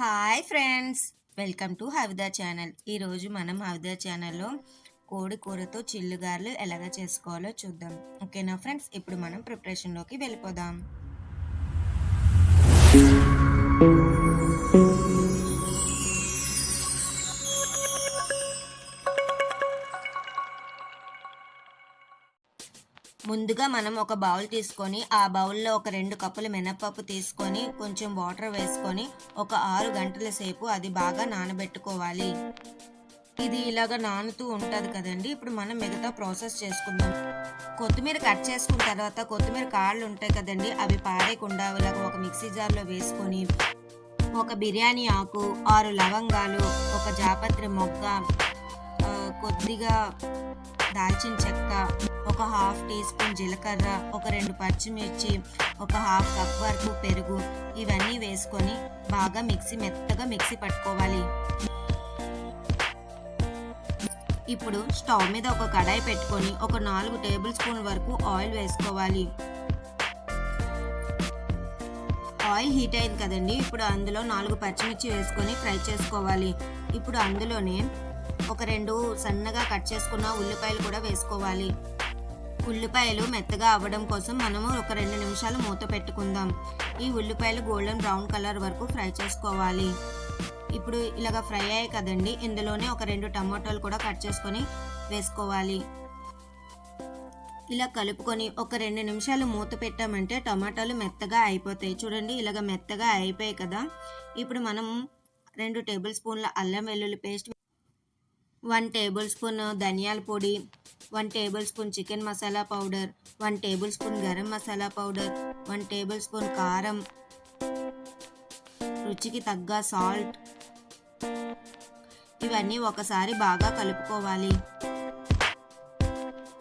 Hi friends welcome to Havida channel. ఈరోజు మనం హవిదా ఛానల్లో కోడి కూరతో చిల్లుగారెలు ఎలాగ చేసుకోవాలో చూద్దాం. ఓకేనా ఫ్రెండ్స్? ఇప్పుడు మనం ప్రిపరేషన్లోకి వెళ్ళిపోదాం. ముందుగా మనం ఒక బౌల్ తీసుకొని ఆ బౌల్లో ఒక రెండు కప్పులు మినపప్పు తీసుకొని కొంచెం వాటర్ వేసుకొని ఒక ఆరు గంటల సేపు అది బాగా నానబెట్టుకోవాలి. ఇది ఇలాగ నానుతూ ఉంటుంది కదండి. ఇప్పుడు మనం మిగతా ప్రాసెస్ చేసుకుందాం. కొత్తిమీర కట్ చేసుకున్న తర్వాత కొత్తిమీర కాళ్ళు ఉంటాయి కదండి అవి పారేయకుండా ఇలాగ ఒక మిక్సీ జార్లో వేసుకొని ఒక బిర్యానీ ఆకు ఆరు లవంగాలు ఒక జాపత్రి మొగ్గ కొద్దిగా దాల్చిన చెక్క ఒక హాఫ్ టీ స్పూన్ జీలకర్ర ఒక రెండు పచ్చిమిర్చి ఒక హాఫ్ కప్ వరకు పెరుగు ఇవన్నీ వేసుకొని బాగా మిక్సీ మెత్తగా మిక్సీ పట్టుకోవాలి. ఇప్పుడు స్టవ్ మీద ఒక కడాయి పెట్టుకొని ఒక నాలుగు టేబుల్ స్పూన్ వరకు ఆయిల్ వేసుకోవాలి. ఆయిల్ హీట్ అయింది కదండి ఇప్పుడు అందులో నాలుగు పచ్చిమిర్చి వేసుకొని ఫ్రై చేసుకోవాలి. ఇప్పుడు అందులోనే ఒక రెండు సన్నగా కట్ చేసుకున్న ఉల్లిపాయలు కూడా వేసుకోవాలి. ఉల్లిపాయలు మెత్తగా అవ్వడం కోసం మనము ఒక రెండు నిమిషాలు మూత పెట్టుకుందాం. ఈ ఉల్లిపాయలు గోల్డెన్ బ్రౌన్ కలర్ వరకు ఫ్రై చేసుకోవాలి. ఇప్పుడు ఇలాగ ఫ్రై అయ్యాయి కదండి ఇందులోనే ఒక రెండు టమాటాలు కూడా కట్ చేసుకొని వేసుకోవాలి. ఇలా కలుపుకొని ఒక రెండు నిమిషాలు మూత పెట్టామంటే టమాటాలు మెత్తగా అయిపోతాయి. చూడండి ఇలాగ మెత్తగా అయిపోయాయి కదా. ఇప్పుడు మనం రెండు టేబుల్ స్పూన్ల అల్లం వెల్లుల్లి పేస్ట్ వన్ టేబుల్ స్పూన్ ధనియాల పొడి one tablespoon chicken masala powder one tablespoon garam masala powder one tablespoon కారం. రుచికి తగ్గ సాల్ట్. ఇవన్నీ ఒకసారి బాగా కలుపుకోవాలి.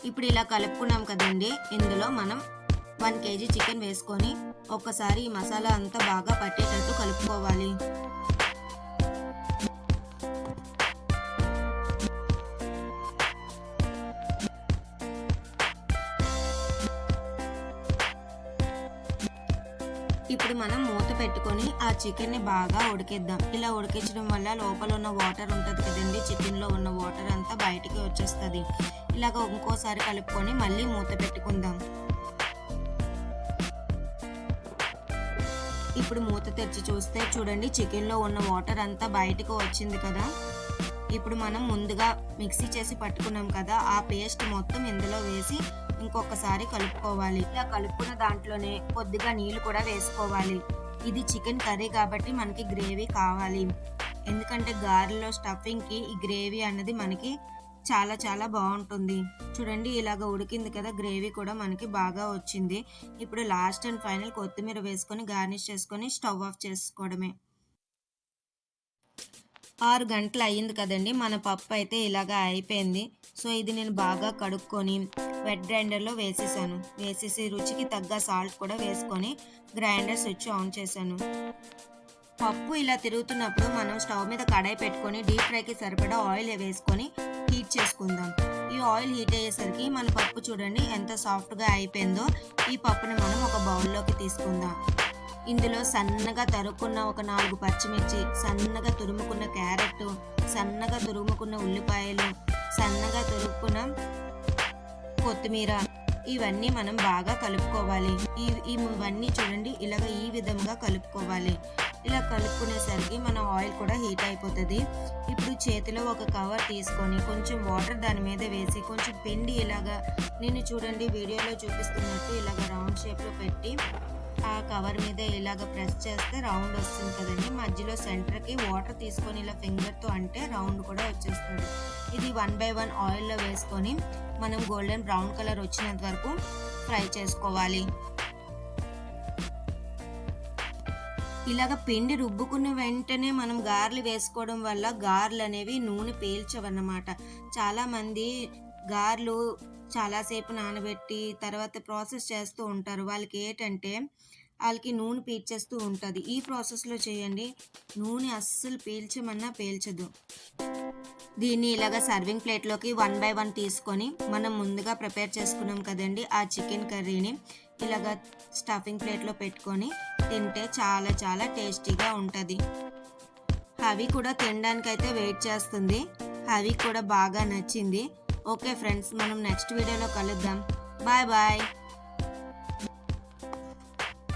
ఇప్పుడు ఇలా కలుపుకున్నాం కదండి ఇందులో మనం వన్ కేజీ చికెన్ వేసుకొని ఒక్కసారి ఈ మసాలా అంతా బాగా పట్టేటట్టు కలుపుకోవాలి. ఇప్పుడు మనం మూత పెట్టుకొని ఆ చికెన్ని బాగా ఉడికిద్దాం. ఇలా ఉడికించడం వల్ల లోపల ఉన్న వాటర్ ఉంటుంది కదండి చికెన్లో ఉన్న వాటర్ అంతా బయటికి వచ్చేస్తుంది. ఇలాగ ఇంకోసారి కలుపుకొని మళ్ళీ మూత పెట్టుకుందాం. ఇప్పుడు మూత తెరిచి చూస్తే చూడండి చికెన్లో ఉన్న వాటర్ అంతా బయటకు వచ్చింది కదా. ఇప్పుడు మనం ముందుగా మిక్సీ చేసి పట్టుకున్నాం కదా ఆ పేస్ట్ మొత్తం ఇందులో వేసి ఇంకొకసారి కలుపుకోవాలి. ఇలా కలుపుకున్న దాంట్లోనే కొద్దిగా నీళ్ళు కూడా వేసుకోవాలి. ఇది చికెన్ కర్రీ కాబట్టి మనకి గ్రేవీ కావాలి. ఎందుకంటే గారెలో స్టఫింగ్కి ఈ గ్రేవీ అన్నది మనకి చాలా చాలా బాగుంటుంది. చూడండి ఇలాగ ఉడికింది కదా గ్రేవీ కూడా మనకి బాగా వచ్చింది. ఇప్పుడు లాస్ట్ అండ్ ఫైనల్ కొత్తిమీర వేసుకొని గార్నిష్ చేసుకొని స్టవ్ ఆఫ్ చేసుకోవడమే. ఆరు గంటలు అయ్యింది కదండి. మన పప్పు అయితే ఇలాగా అయిపోయింది. సో ఇది నేను బాగా కడుక్కొని వెట్ గ్రైండర్లో వేసేసాను. వేసేసి రుచికి తగ్గ సాల్ట్ కూడా వేసుకొని గ్రైండర్ స్విచ్ ఆన్ చేశాను. పప్పు ఇలా తిరుగుతున్నప్పుడు మనం స్టవ్ మీద కడాయి పెట్టుకొని డీప్ ఫ్రైకి సరిపడా ఆయిల్ వేసుకొని హీట్ చేసుకుందాం. ఈ ఆయిల్ హీట్ అయ్యేసరికి మన పప్పు చూడండి ఎంత సాఫ్ట్గా అయిపోయిందో. ఈ పప్పుని మనం ఒక బౌల్లోకి తీసుకుందాం. ఇందులో సన్నగా తరుక్కున్న ఒక నాలుగు పచ్చిమిర్చి సన్నగా తురుముకున్న క్యారెట్ సన్నగా తురుముకున్న ఉల్లిపాయలు సన్నగా తురుక్కున్న కొత్తిమీర. ఇవన్నీ మనం బాగా కలుపుకోవాలి. ఈ ఇవన్నీ చూడండి ఇలాగ ఈ విధంగా కలుపుకోవాలి. ఇలా కలుపుకునేసరికి మన ఆయిల్ కూడా హీట్ అయిపోతుంది. ఇప్పుడు చేతిలో ఒక కవర్ తీసుకొని కొంచెం వాటర్ దాని మీద వేసి కొంచెం పిండి ఇలాగా నేను చూడండి వీడియోలో చూపిస్తున్నట్టు ఇలాగ రౌండ్ షేప్లో పెట్టి ఆ కవర్ మీద ఇలాగ ప్రెస్ చేస్తే రౌండ్ వస్తుంది కదండి. మధ్యలో సెంటర్కి వాటర్ తీసుకొని ఇలా ఫింగర్తో అంటే రౌండ్ కూడా వచ్చేస్తుంది. ఇది వన్ బై వన్ ఆయిల్లో వేసుకొని మనం గోల్డెన్ బ్రౌన్ కలర్ వచ్చినంత వరకు ఫ్రై చేసుకోవాలి. ఇలాగ పిండి రుబ్బుకున్న వెంటనే మనం గారెలు వేసుకోవడం వల్ల గారెలు అనేవి నూనె పీల్చవన్నమాట. చాలామంది గారెలు చాలాసేపు నానబెట్టి తర్వాత ప్రాసెస్ చేస్తూ ఉంటారు. వాళ్ళకి ఏంటంటే వాళ్ళకి నూనె పీల్చేస్తూ ఉంటుంది. ఈ ప్రాసెస్లో చేయండి. నూనె అస్సలు పీల్చమన్నా పీల్చదు. దీన్ని ఇలాగ సర్వింగ్ ప్లేట్లోకి వన్ బై వన్ తీసుకొని మనం ముందుగా ప్రిపేర్ చేసుకున్నాం కదండి ఆ చికెన్ కర్రీని ఇలాగ స్టఫింగ్ ప్లేట్లో పెట్టుకొని తింటే చాలా చాలా టేస్టీగా ఉంటుంది. హవి కూడా తినడానికి అయితే వెయిట్ చేస్తుంది. హవి కూడా బాగా నచ్చింది. ఓకే ఫ్రెండ్స్ మనం నెక్స్ట్ వీడియోలో కలుద్దాం. Bye bye.